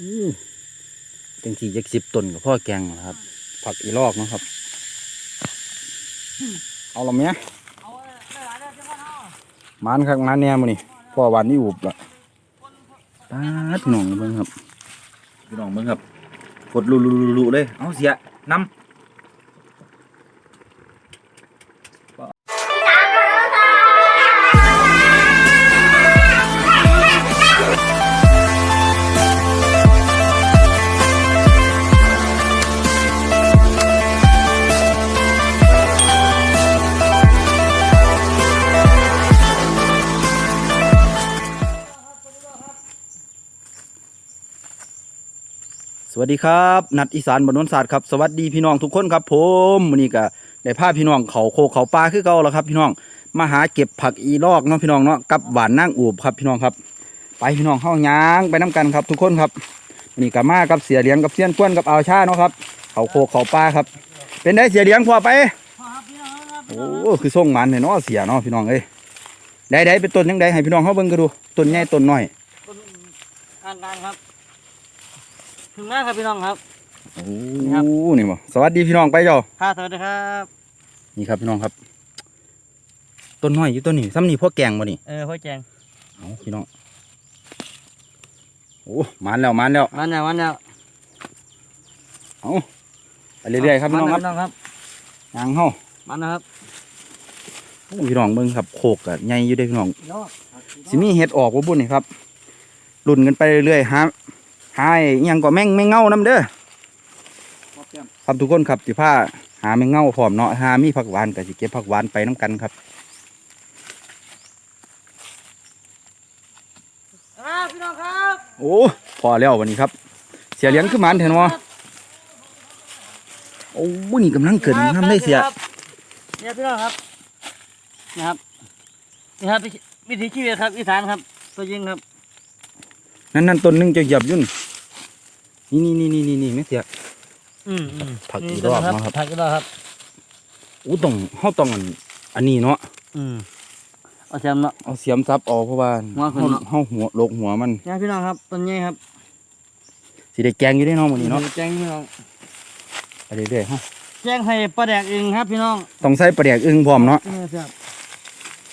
อู้จังสี่ยักสิบต้นกับพ่อแกงนะครับ ผักอีลอกเนาะครับ เอาละเมียเอาได้หลายแล้วจังหวัดเฮามันครับมันแน่มื้อนี้พ่อหวานนี่อุบละตาดพี่น้องเบิ่งครับพี่น้องเบิ่งครับกดลุๆๆๆเลย เอาเสียนำ วัสดีครับนัดอีสานบนนนศาสตร์ครับสวัสดีพี่น้องทุกคนครับ ผมวันนี้ก็ได้พาพี่น้องเขาโคเขาปลาคือเก่าแล้วครับ พี่น้องมาหาเก็บผักอีลอกเนาะพี่น้องเนาะกับหวานนางอูบครับพี่น้องครับ ไปพี่น้องเข้ายางไปน้กันครับ ทุกคนครับวันนี้ก็มากับเสียเหลียงกับเสี้ยนก้วนกับอาชาเนาะครับเขาโคเขาปลาครับ เป็นได้เสียเหลียงพอไปพ่อครับพี่น้องครับโอ้คือส่งมันเนาะเสียเนาะพี่น้องเอ้ยได้ได้เป็นต้นยังไงให้พี่น้องเขาเบิ่งกันดูต้นใหญ่ต้นน้อยคนงกลางครับ ถึงมากครับพี่น้องครับ โอ้นี่ครับนี่บ่สวัสดีพี่น้องไปเจ้าค่ะสวัสดีครับ นี่ครับพี่น้องครับ ต้นน้อยอยู่ต้นนี้ซ้ำนี่พ่อแกงบ่นี่ เออพ่อแจงเอาพี่น้อง โอ้มันแล้วมันแล้ววันแล้ววันแล้ว เอาไปเรื่อยๆครับพี่น้องครับพี่น้องครับยางเฮามันนะครับโอ้พี่น้องเบิ่งครับโคกอะใหญ่อยู่เด้อพี่น้องยอดสิมีเห็ดออกบ่บุ่นนี่ครับรุ่นกันไปเรื่อยๆหา หาไอ้อิหยังก็แมงแมงเง่านํเด้อครับทุกคนครับสิพาหาแมงเง่าพร้อมเนาะหามีผักหวานก็สิเก็บผักหวานไปนํกันครับครับพี่น้องครับ โอ้พอแล้ววันนี้ครับ เสียเหรียญคือหมันเห็นบ่โอ้นี่กำลังเกิดน้ำได้เสียเนี่ยพี่น้องครับนี่ครับนี่ครับวิถีชีวิตครับอีสานครับ ตัวยิงครับ นั่นนั่นต้นนึงจะหยียบยุ่น นี่นี่นี่นี่นี่ไม่เสียอืมอืมผักอีนี่รอบครับเนาะครับผักอีรอบครับอู้ต้องเฮาต้องอันอันนี้เนาะอืมเอาแซมเนาะเอาเสียมซับเอาเพราะว่าหัวขึ้นเฮาเนาะเฮาหัวโลกหัวมันเนี่ยพี่น้องครับต้นใหญ่ครับสิได้แกงอยู่ได้เนาะมื้อนี้เนาะแจ้งพี่น้องไปเรื่อยๆเฮาแจ้งให้ปลาแดกเองครับพี่น้องต้องใส่ปลาแดกอึ่งพร้อมเนาะเออครับ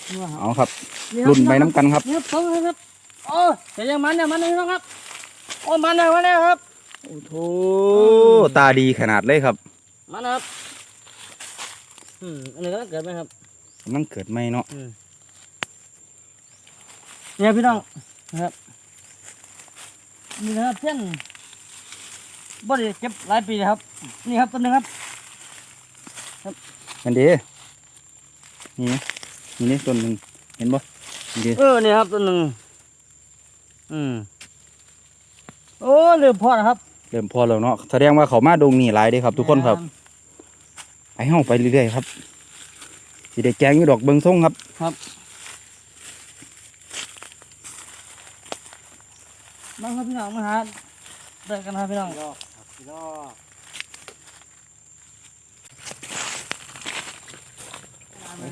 นี่ว่าครับเอาครับนี่ครับรุ่นไปน้ำกันครับนี่ครับสองเลยครับโอ้แต่ยังมันเนี่ยมันเลยนะครับโอ้มันเลยมันเลยครับ โอ้โหตาดีขนาดเลยครับมันนะครับ อืมอันนี้ก็เกิดไหมครับกำลังเกิดใหม่เนาะอืมเนี่ยพี่น้องนะครับนี่นะครับเส้นบ่ได้เก็บหลายปีนะครับ นี่ครับต้นหนึงครับนั่นเด้นี่นี่นี่ต้นหนึงเห็นบ่นี่เด้เออนี่ครับต้นหนึ่งอืมโอ้เริ่มพอแล้วครับเริ่มพอแล้วเนาะแสดงว่าเขามาดงนี่หลายเด้ครับ ทุกคนครับไปเฮาไปเรื่อยๆครับสิได้แกงอยู่ดอกเบิงส่งครับมาครับพี่น้องมาหาเดินกันครับพี่น้อง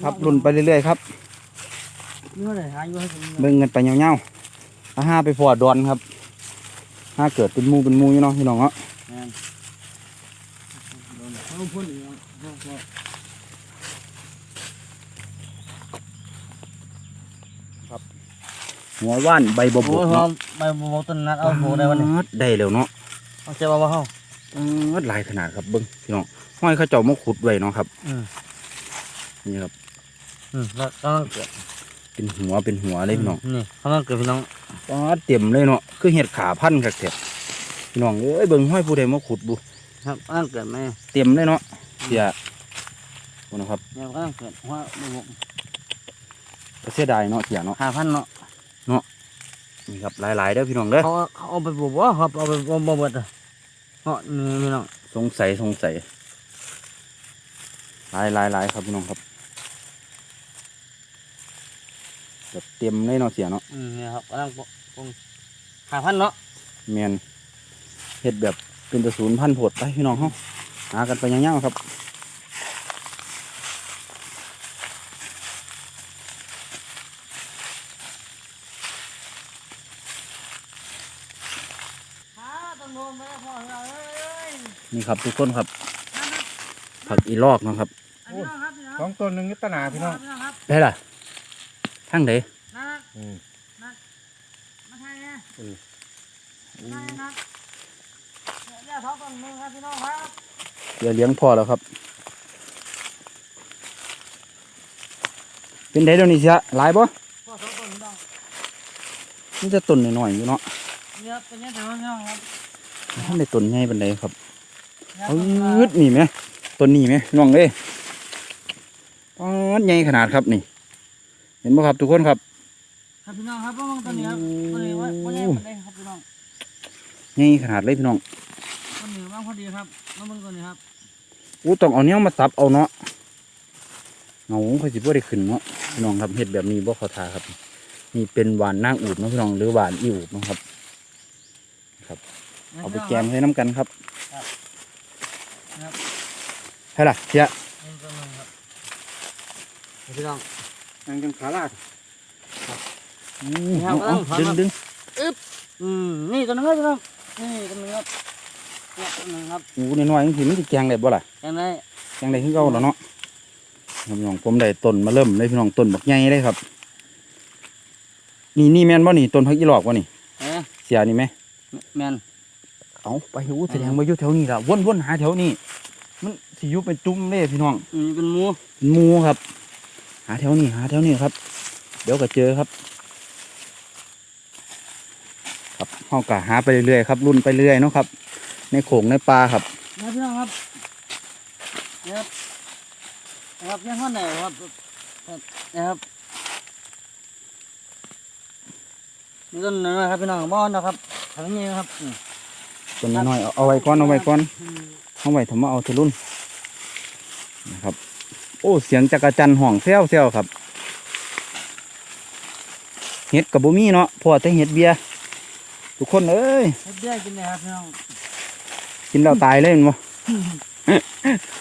ครับรุ่นไปเรื่อยๆครับนี่ว่าไหนหาอยู่ให้ผมเบิ่งกันไปยาวๆถ้าห้าไปพอดอนครับ ถ้าเกิดเป็นหมูเป็นหมูอยู่เนาะพี่น้องเนาะเอาพ่นอีกแล้วหัวว่านใบบโอ้บโหกหอเนาะมใบบัวต้นนัดเอาโหได้วันนี้ได้แล้วเนาะเอาเจ็บเอาบ่เฮาเออหลายขนาดครับเบิ่งพี่น้องห้อยเขาเจ้ามาขุดไว้เนาะครับอืมนี่ครับอืมแล้วกำลังเกิดเป็นหัวเป็นหัวเลยพี่น้องนี่กำลังเกิดพี่น้อง อ๋อเต็มเลยเนาะคือเห็ดขาพันธุ์ครับแท้พี่น้องเอ้ยเบิ่งห้อยผู้ใดมาขุดบุครับกำลังเกิดไหมเต็มเลยเนาะเสียบ่นะครับเนี่ยกำลังเกิดว่าบัวก็เสียดายเนาะเสียเนาะห้าพันเนาะนี่ครับหลายๆเด้อพี่น้องเด้อเขาเขาเอาไปบัวครับเอาไปบัวบัวเด้อเนาะนี่พี่น้องสงสัยสงสัยหลายหลายหลายครับพี่น้องครับแบบเต็มเลยเนาะเสียเนาะอืมเนี่ยครับกำลังปงห้าพันเนาะแมนเห็ดแบบเป็นตะศูนย์พันโผดไปพี่น้องเขาหากันไปยาวๆครับครับโดนไปแล้วพ่อเราเอ้ยนี่ครับทุกคนครับนะครับผักอีลอกเนาะครับอันนี้น้องครับพี่น้องสองต้นหนึ่งนี่ตะหนาพี่น้องพี่น้องครับได้ล่ะทั้งเดนะครับอืมมาไทยนะเออมาไทยนะเดี๋ยวท้องต้นหนึงครับพี่น้องครับเดี๋ยวเลี้ยงพ่อแล้วครับ เป็นไดเดี๋ยวนี้เสียหลายบ่พ่อท้องต้นพี่น้องมันจะต้นน้อยๆอยู่เนาะเนี่ยเป็นยังไงบ้างพี่น้องครับท่านได้ต้นใหญ่ปานใดครับเนี่ยอืดนี่ไหมต้นนี้ไหมน้องเอ้ยอ๋อใหญ่ขนาดครับนี่ เห็นบ่ครับทุกคนครับ ครับพี่น้องครับว่ามองต้นนี้ครับต้นนี้ว่าว่าใหญ่ปานใดครับพี่น้องใหญ่ขนาดเลยพี่น้องต้นนี้ว่างพอดีครับมาเบิ่งต้นนี้ครับอู้ต้องเอาเนี้ยมาตับเอาเนาะเงาเขาสิบ่ได้ขึ้นเนาะพี่น้องครับเห็ดแบบนี้บ่เขาทาครับนี่เป็นหวานนางอูดเนาะพี่น้องหรือหวานอีอูดเนาะครับ เอาไปแกงให้น้ำกันครับครับใช่ล่ะเสียนี่ต้นหนึงครับพี่น้องยังจังขาลาดอืมครับ เอาเอาเอาดึงครับดึงอืมนี่ต้นหนึงครับพี่น้องนี่ต้นหนึงครับเนี่ยต้นหนึงครับอู้น้อยๆจังซี่มันสิแกงได้บ่ล่ะยังไงแกงได้คือเก่าแล้วเนาะครับพี่น้องผมได้ต้นมาเริ่มเลยพี่น้องต้นบักใหญ่เลยครับ นี่นี่แม่นบ่นี่ต้นพักอีหลอกบ่นี่เอ๊ะเสียนี่ไหมแมนเอาไปอู้แสดงว่าอยู่แถวนี้ล่ะวนๆหาแถวนี้มันสิอยู่เป็นจุ่มเลยพี่น้องอืมเป็นหมูเป็นหมูครับ หาแถวนี้หาแถวนี้ครับ เดี๋ยวก็เจอครับ ครับห้องกะหาไปเรื่อยๆครับรุ่นไปเรื่อยเนาะครับ ในโขงในปลาครับนะพี่น้องครับนะครับนะครับยังข้อไหนครับนะครับนี่ต้นหนึงนะครับพี่น้องบ้านนะครับทางนี้นะครับต้นน้อยเอาไว้ก่อนเอาไว้ก่อนเอาไว้ทำมาเอาเทรุ่นนะครับ โอ้เสียงจักรจันห่องแซวแซวครับเห็ดกับบุมีเนาะพอแต่เห็ดเบียร์ ทุกคนเอ้ยเฮ็ดเบี้ยกินเลยครับพี่น้องกินแล้วตายเลยแมั้ย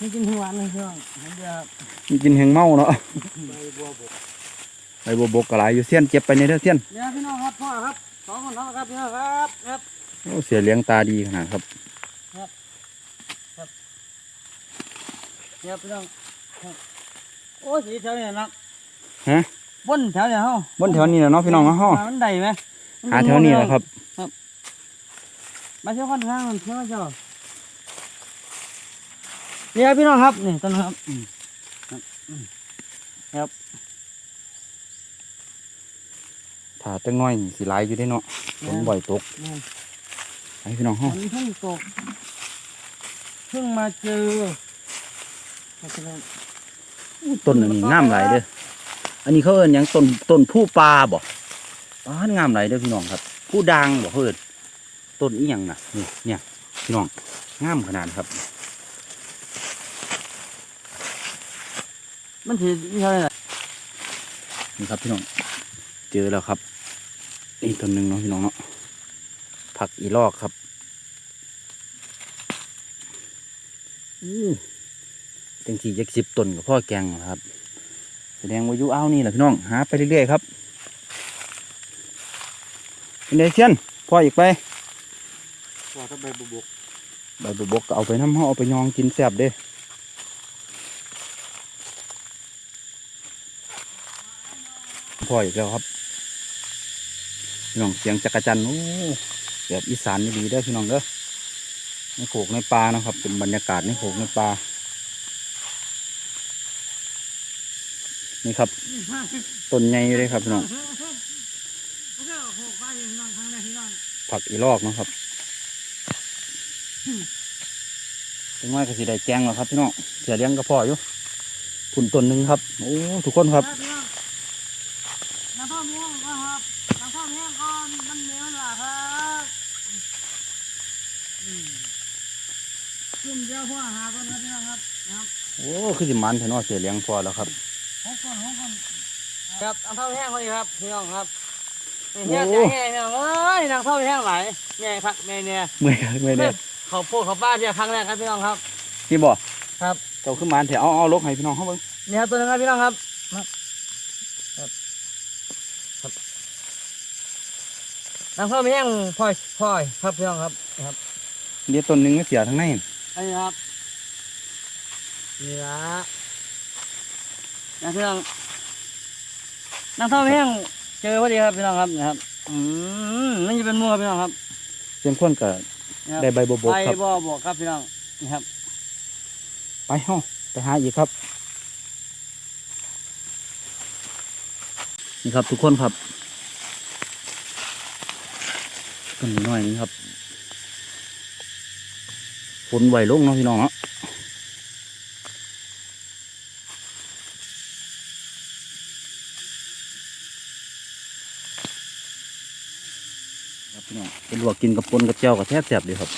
นี่กินหัวเลยพี่น้องเฮ็ดเบี้ยครับมันกินแหงเมาเนาะใบบัวบกไอ้บวบกกระไรอยู่เสี้ยนเจ็บไปในเด้อเสี้ยนเดี๋ยวพี่น้องครับพ่อครับสองคนแล้วครับพี่น้องครับครับโอ้เสียเลี้ยงตาดีขนาดครับเดี๋ยวพี่น้องครับโอ้ยสีแถวนี้นะฮะบนแถวนี้เฮาบนแถวนี้แหละเนาะพี่น้องเนาะมันได้ไหม หาแถวนี้แหละครับมาเที่ยวคนทางมันเที่ยวเจ้านี่ครับพี่น้องครับนี่ต้นครับอืมครับอืมครับถ้าจังน้อยนี่สิหลายอยู่ได้เนาะฝนบ่อยตกนี่ให้พี่น้องฝเฮานเพิ่งตกเพิ่งมาเจอครับพี่น้องต้นอันนี้งามหลายเด้ออันนี้เขาเอิ้นหยังต้นต้นผู้ปลาบ่ ป้านงามหลเด้อพี่น้องครับ ผู้ดังบ่เขาเอิ้นต้นอีหยังน่ะนี่เนี่ยพี่น้องงามขนาดครับ มันถือเท่าไหร่ล่ะนี่ครับพี่น้องเจอแล้วครับอีกต้นหนึ่งเนาะพี่น้องเนาะผักอีลอกครับอู้จังสี่จักสิบต้นกับพ่อแกงนะครับ แสดงว่าอยู่อ้าวนี่แหละพี่น้องหาไปเรื่อยๆครับ เป็นไงเชียนพ่ออีกไปว่าถ้าใบบัวบกใบบุบกก็เอาไปน้ำห่อเอาไปยองกินแซ่บเด้พ่ออีกแล้วครับพี่น้องเสียงจักรจันทร์โอ้แบบอีสานนี่ดีเด้อพี่น้องเด้อในโขกในปลานะครับ เป็นบรรยากาศในโขกในปลานี่ครับต้นใหญ่อยู่เลยครับพี่น้อง โอเคโอ้โหไปพี่น้องครั้งแรกพี่น้องผักอีลอกเนาะครับเป็นว่าก็สิได้แกงแล้วครับพี่น้องเสียเลี้ยงกระเพาะอยู่ผุนต้นหนึ่งครับ โอ้ทุกคนครับพี่น้องน้ำพ่อเมียงครับน้ำพ่อเมียงก่อนมันเหนียวหล่ะครับอืมจุ่มเดียวพ่อหาก่อนครับพี่น้องครับนะครับ โอ้คือสิมันแถนอเสียเลี้ยงพอแล้วครับหกคนหกคนครับน้ำพ่อแห้งพอดีครับพี่น้องครับ แห้งโอ้แห้งแห้งพี่น้องเอ้ยน้ำพ่อแห้งไหลแม่พักแม่เนี่ยเมื่อยเมื่อยเนี่ยเขาพูดเขาป้าเนี่ยครั้งแรกครับพี่น้องครับนี่บ่ครับเจ้าขึ้นมาแถวเอาเอาลกให้พี่น้องเขาเบิ่งนี่ครับตัวนึงครับพี่น้องครับครับครับครับน้ำพ่อแห้งพลอยพลอยครับพี่น้องครับนะครับเดี๋ยวต้นหนึงไม่เสียทั้งในอันนี้ครับนี่ละนะพี่น้องนั่งเท่าเพียง เจอพอดีครับพี่น้องครับนะครับ อืมนี่จะเป็นมัวพี่น้องครับเสียงคนก็นะครับได้ใบบัวบกใบครับบ่อบวกครับพี่น้องนี่ครับ ไปเฮาไปหาอีกครับ นี่ครับทุกคนครับต้นนี้น้อยนี้ครับฝนไหวลงเนาะพี่น้องเนาะ ครับพี่น้องเป็นลวกกินกับปนกับเจียวกับแทบแสบเลยครับ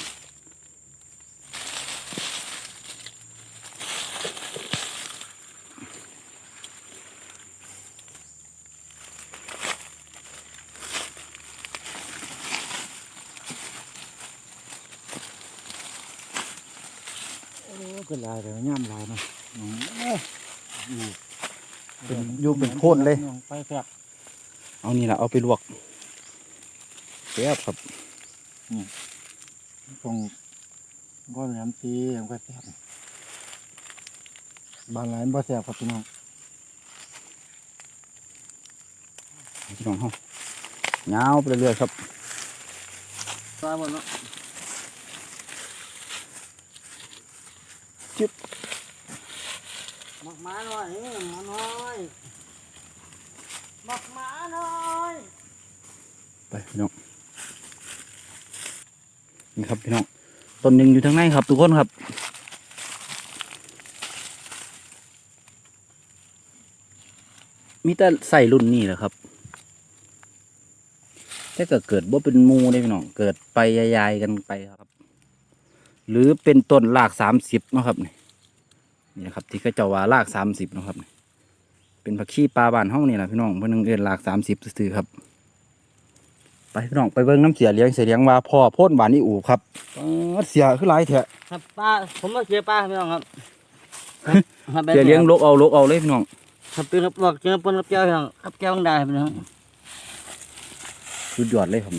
โอ้ก็ลายเลยย่ำลายเนาะอืมโอ้อยู่เป็นอยู่เป็นโพ่นเลยไปแซ่บเอานี่แหละเอาไปลวก แซ่บครับตรงก้อนแหลมตีมันก็แซ่บบ้านไหนบ่แซ่บครับพี่น้องพี่น้องเฮาเงาวไปเรื่อยๆครับตายหมดเนาะจึ๊บหมักหมาหน่อยเอ้ยหมาน้อยหมักหมาหน่อยไปพี่น้องนี่ ครับพี่น้องต้นหนึ่งอยู่ทางในครับ ทุกคนครับ มีแต่ใส่รุ่นนี้แหละครับถ้าเกิดเกิดบ่าเป็นมูได้พี่น้องเกิดไปยายๆกันไปครับ หรือเป็นต้นรากสามสิบนะครับนี่นี่นะครับ ที่เขาจ้าว่ารากสามสิบนะครับ เป็นผักชีปลาบานห้องนี่แหละพี่น้องเพื่อนงเอินรากสามสิบซื่อครับ ไปพี่น้องไปเบิ่งน้ำเสียเลี้ยงเสียเลี้ยงว่าพ่อโพ่นบานนี่อู่ครับเอิ้นเสียคือหลายแท้ครับป้าผมมาเจอป้าพี่น้องครับครับแบบเสียเลี้ยงลกเอาลกเอาเลยพี่น้องครับเป็นครับบอกเจอปนกับแก้วพี่น้องกับแก้วของได้พี่น้องสุดยอดเลยครับ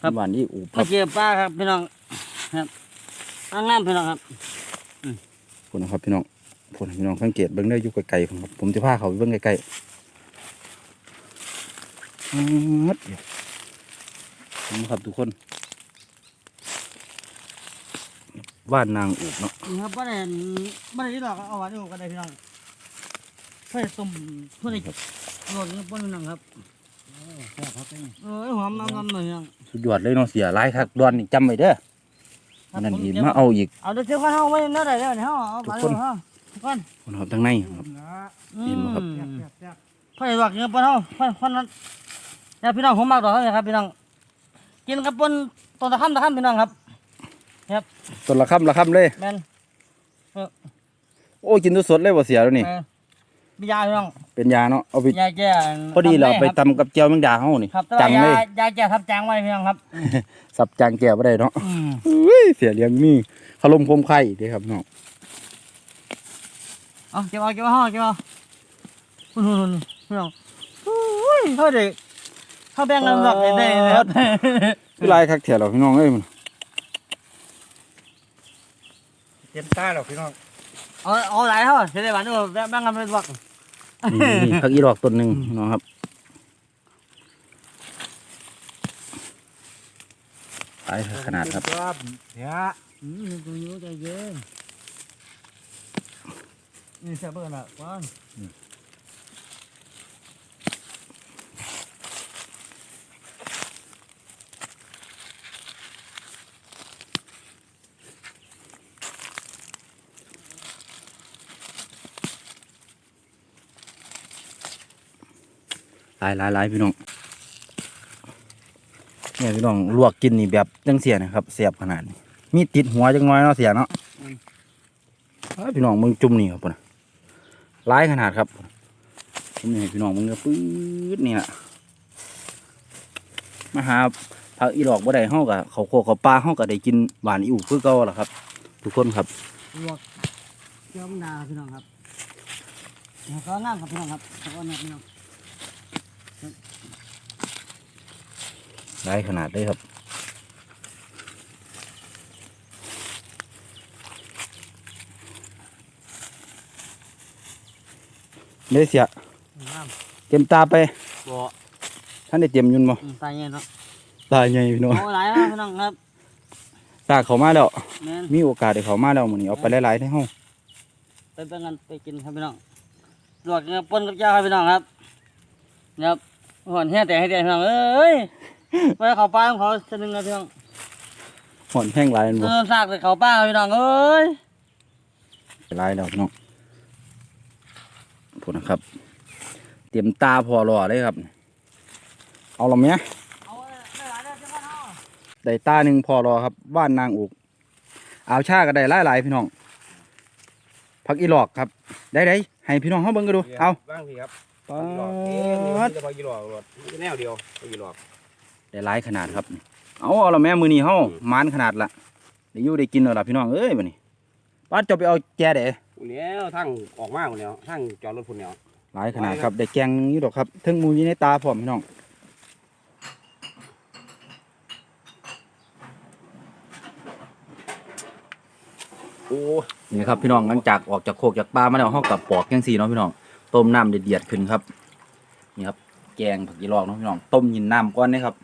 ครับบานนี่อู่คมารับเจอป้าครับพี่น้องครับอ้างน้ำพี่น้องครับคุณนะครับพี่น้องผลพี่น้องสังเกตเบิ่งได้อยู่ไกลๆผมครับผมจะพาเขาไปเบิ่งไกลๆ อืมดเดี๋ยวนี่ครับทุกคนว่านนางอูบเนาะนี่ครับบ้านไหนบ้านไหนที่หลอกเอาไว้ดูกันได้พี่น้องเพื่อต้มเพื่อให้รสปนพี่น้องครับแซ่บครับนี่เออหอมน้ำๆหน่อยพี่น้องสุดยอดเลยเนาะเสียหลายคักดวนนี่จำไว้เด้อครับนั่นผมอีกเดี๋ยวมาเอาอีกเอาเดี๋ยวเชื่อว่าเฮาไว้นั่นได้แล้วเนี่ยเฮาเอาไปทุกคนเลยเฮาทุกคนคนครับทั้งในครับนะเห็นบ่ครับอืมแซ่บแซ่บพ่อใหญ่บอกกินกับปนเฮาพ่อพ่อนั้นเนี่ยพี่น้องผมมากดอกเท่าไหร่ครับพี่น้อง กินกับปนตัวตะค่ำตะค่ำพี่น้องครับต้นละคำละคำเลย แม่นโอ้กินตัวสดเลยบ่เสียแล้วนี่ แม่นมียาพี่น้องเป็นยาเนาะเอาไปยาแก้พอดีเราทำไปครับตำกับเจียวแมงดาเฮานี่ครับแต่จัว่างยาเลยยาแก้ทับจางไว้พี่น้องครับ สับจางแก้บ่ได้เนาะอืมอุ้ยเสียเลี้ยงมีขลมคมไข่เด้ครับน้องเอาเก็บเอาเก็บเอาเก็บเอาหุ่นหุ่นหุ่นพี่น้องอุ้ยเท่าเด็ก เท่าแบงค์น้ำหนักได้ได้เลยครับคือลายคักแถวเราพี่น้องเอ้ยมันเต็มตาแล้วพี่น้องเอาเอาหลายเท่าเสียได้บ้านนู้นแบงค์น้ำเป็นวักนี่นี่ผักอีดอกต้นหนึงพี่น้องครับตายขนาดครับครับเดี๋ยวอืมตรงนี้ใจเย็นนี่เสียเบอร์น่ะก้อน ลายหลายหลายพี่น้องเนี่ยพี่น้องลวกกินนี่แบบจังเสียนะครับเสียบขนาดนี้มีติดหัวจังน้อยเนาะเสียเนาะเอ้ยพี่น้องมึงจุ่มนี่ครับพุ่นน่ะหลายขนาดครับจุ่มนี่ให้พี่น้องมึงก็ปื๊ดนี่แหละมาหาผักอีดอกบ่ได้เฮากับเขาวโคกเขาวปลาเฮาก็ได้กินหวานอิ่วคือเก่าล่ะครับ ทุกคนครับลวกเจ้ามึงดาพี่น้องครับแล้วก็น้ำครับพี่น้องครับแล้วก็น้ำพี่น้อง หลายขนาดเลยครับเดเสียเต็มตาไปบ่ท่านได้เต็มยุ่นบ่ตายไงเนาะตายไงพี่น้องหลายพี่น้องครับตาเขามาแล้วมีโอกาสได้เขามาแล้วมื้อนี้เอาไปหลายๆในห้องไปไปงานไปกินครับพี่น้องตรวจเนื้ปนกับเจ้าครับพี่น้องครับครับ หอนแห้แต่ให้แต่พี่น้องเอ้ยไปเขาป้าของเขาชนึงครับพี่น้องหอนแห้งหลายแม่นเอบ่อซากเลยเขาป้าครับพี่น้องเอ้ยหลายแล้วพี่น้องพูดนะครับ เตรียมตาพอรอเลยครับ เอาละแม่เอาได้หลายได้เจ้าบ้านเฮาได้ตาหนึ่งพอรอครับบ้านนางอุกเอาชาก็ได้หลายๆพี่น้องผักอีหลอกครับ ได้ได้ให้พี่น้องเฮาเบิ่งกันดูเอาบ้างพี่ครับ ปาหลอกเอ๊ะดมันจะพอกี่หลอกหลอดแนวเดียวพอกี่หลอกได้หลายขนาดครับเอาเอาละแม่มือนี้เฮามานขนาดละได้อยู่ได้กินแล้วล่ะพี่น้องเอ้ยบัดนี้ป้าจะไปเอาแจเด้คนนี้ทั้งออกมาคนเดียวทั้งจอดรถคนเดียวหลายขนาดครับได้แกงอยู่ดอกครับถึงมูอยู่ในตาพร้อมพี่น้องโอ้นี่ครับพี่น้องหลังจากออกจากโคกจากปลามาแล้วเฮากับปอกจังซี่เนาะพี่น้อง ต้มน้ำเดือดๆขึ้นครับ นี่ครับ แกงผักอีหลอกเนาะพี่น้อง ต้มยินน้ำก่อนนะครับ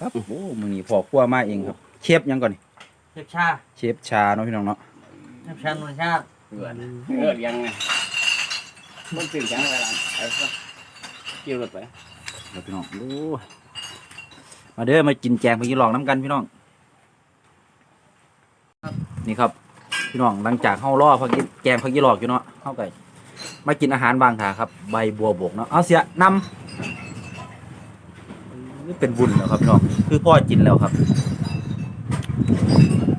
ครับ โอ้มื้อนี้พ่อครัวมาเองครับ เชฟยังก่อนนี่เชฟชาเชฟชาเนาะพี่น้องเนาะ เชฟชาหน่วยชาติเบื่อเออเลี้ยงไงมันตื่นจังอะไรล่ะไปซะเกี่ยวรถไปเดี๋ยวพี่น้องโอ้ยมาเด้อมากินแกงผักอีหลอกน้ำกันพี่น้อง นี่ครับ พี่น้องหลังจากเฮารอผักอีแกงผักอีหลอกอยู่เนาะเฮาก็ มากินอาหารบางถาครับ ใบบัวบกเนาะเอาเสียนำนี่เป็นบุญแล้วครับพี่น้องคือพ่อกินแล้วครับ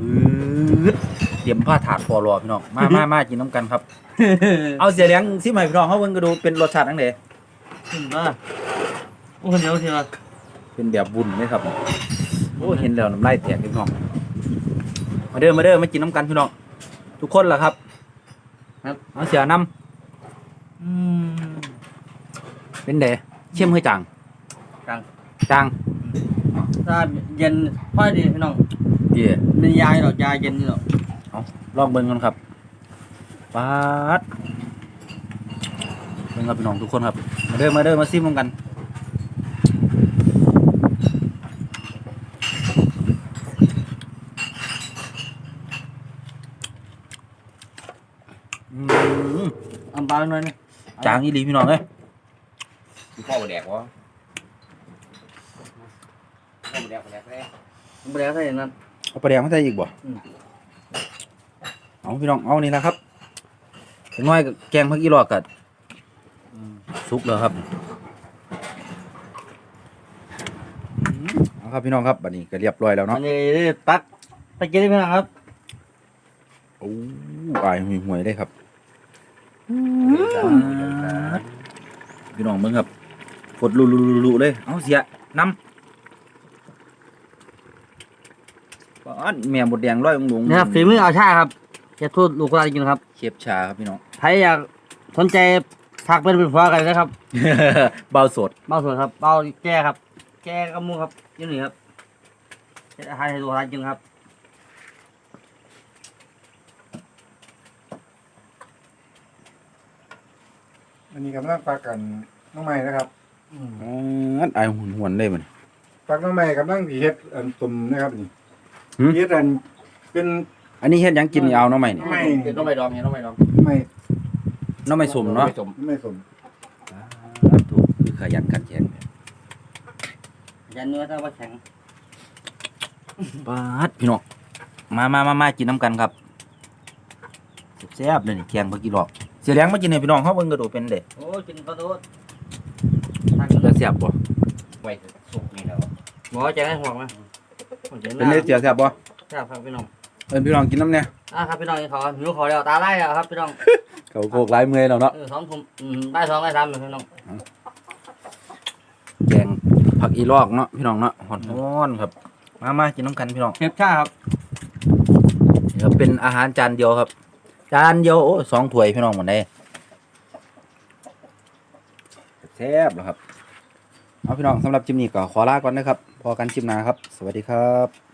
อื้อเตรียมผ้าถาดพอรอพี่น้องมามามากินน้ำกันครับ เอาเสียเลี้ยงซิใหม่พี่น้องเขาเบิ่งก็ดูเป็นรสชาติทั้งเดขึ้นมาโอ้เดี๋ยวสิว่าเป็นแบบบุญเลยครับโอ้เห็นแล้วน้ำลายแตกพี่น้องมาเด้อมาเด้อมากินน้ำกันพี่น้องทุกคนล่ะครับ ครับเอาเสียน้ อืมำเป็นเดเข้มให้จางจาง จางถ้าเย็นพอดีพี่น้องเดี๋ยวมียาหรอกยาเย็นนี่หรอกลองเบิ่งกันครับป๊าดเบิ่งครับพี่น้องทุกคนครับ มาเด้อมาเด้อมาซิมกันอืมอันบางหน่อยนะ จางอีหลีพี่น้องเอ้ยพี่พ่อมาแดกวะพ่อมาแดกมาแดกเลยมันแปลว่าอย่างนั้น เอาปลาแดงมาใส่อีกบ่อืม เอาพี่น้องเอานี่ละครับเป็นน้อยกับแกงผักอีหลอกกัดสุกแล้วครับเอาครับพี่น้องครับบัดนี้ก็เรียบร้อยแล้วอัเนาะนนี้ตักไปกินได้พี่น้องครับ โอ้อายห่วยๆเลยครับ พี่น้องเบิ่งครับกดลุๆๆๆเลย เอาเสียนำปานแม่บดแดงร้อยองหลงนี่ครับฝีมืออาชาครับจะทูดลูกหลานกินครับเชฟชาครับพี่น้องใครอยากสนใจทักเป็นเป็นฟ้ากันนะครับ เบาสด เบ้าสวนครับ เบ้าแก้ครับ แก้กระมูครับอยี่นี่ครับเฮ็ดอาหารให้ลูกหลานกินครับ อันนี้กำลังปักกันน้องใหม่นะครับอ๋ออายหวนๆเลยมันปักน้องใหม่กำลังสีเฮ็ดอันตุ่มนะครับนี่หืม เฮ็ดอันเป็น อันนี้เฮ็ดหยังกินนี่เอาเนาะใหม่นี่ไม่ต้องไปดองไงต้องไปดองไม่เนาะไม่สมเนาะไม่สมไม่สมถูกคือขยันกันแข่งยันเนื้อถ้าว่าแข็งปาดพี่น้องมามามามากินน้ำกันครับแซ่บๆเลยนี่แกงเมื่อกี้หรอก เสียแรงมากินให้พี่น้องเฮาเบิ่งกระดูกเป็นเด้โอ้กินปลาโดดจะแซ่บบ่ไว้สุกนี่แล้วหมอใจให้ห่วงไหมผมจะเป็นเด้เสียแซ่บบ่แซ่บครับพี่น้องเอิ้นพี่น้องกินน้ำเนี่ยอะครับพี่น้องขอหิวขอแล้วตาไล่แล้วครับพี่น้องเขาโคกหลายเมื่อยแล้วเนาะเออสองทุ่มอืมได้สองได้สามเลยพี่น้องแกงผักอีลอกเนาะพี่น้องเนาะฮ้อนๆครับ มามากินน้ำกันพี่น้องเชฟชาครับนี่ครับเป็นอาหารจานเดียวครับ จานเดียวโอ้สองถ้วยพี่น้องหมดเลยแซ่บเล้วครับเอาพี่น้องสำหรับจิมนี้ก็ขอลาก่อนนะครับ พอกันจิมนาครับ สวัสดีครับ